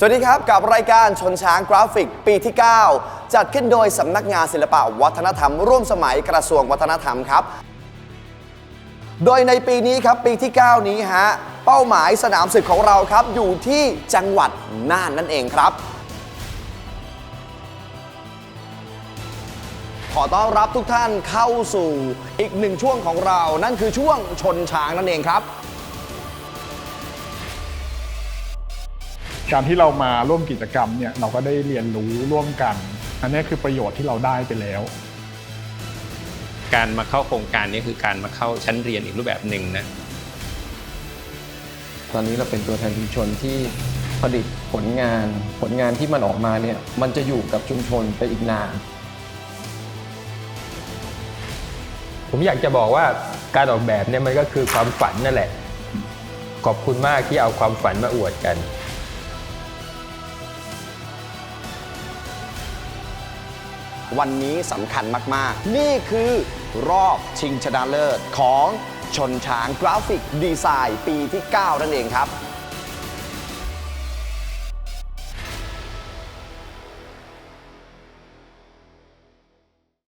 สวัสดีครับ กับรายการชนช้างกราฟิกปีที่ 9 จัดขึ้นโดยสำนักงานศิลปะวัฒนธรรม ร่วมสมัยกระทรวงวัฒนธรรมครับ โดยในปีนี้ครับปีที่ 9 นี้ฮะเป้าหมายสนามศึกของเราครับ อยู่ที่จังหวัดน่านนั่นเองครับ ขอต้อนรับทุกท่านเข้าสู่อีกหนึ่งช่วงของเรา นั่นคือช่วงชนช้างนั่นเองครับ การที่เรามาร่วมกิจกรรมเนี่ยเราก็ได้เรียนรู้ร่วมกัน อันนี้คือประโยชน์ที่เราได้ไปแล้ว การมาเข้าโครงการนี้คือการมาเข้าชั้นเรียนอีกรูปแบบหนึ่งนะตอนนี้เราเป็นตัวแทนชุมชนที่ผลิตผลงานผลงานที่มันออกมาเนี่ยมันจะอยู่กับชุมชนไปอีกนานผมอยากจะบอกว่าการออกแบบเนี่ยมันก็คือความฝันนั่นแหละ ขอบคุณมากที่เอาความฝันมาอวดกัน วันนี้สำคัญมาก ๆ นี่คือรอบชิงชนะเลิศของชนช้างกราฟิกดีไซน์ปีที่ 9 นั่นเองครับ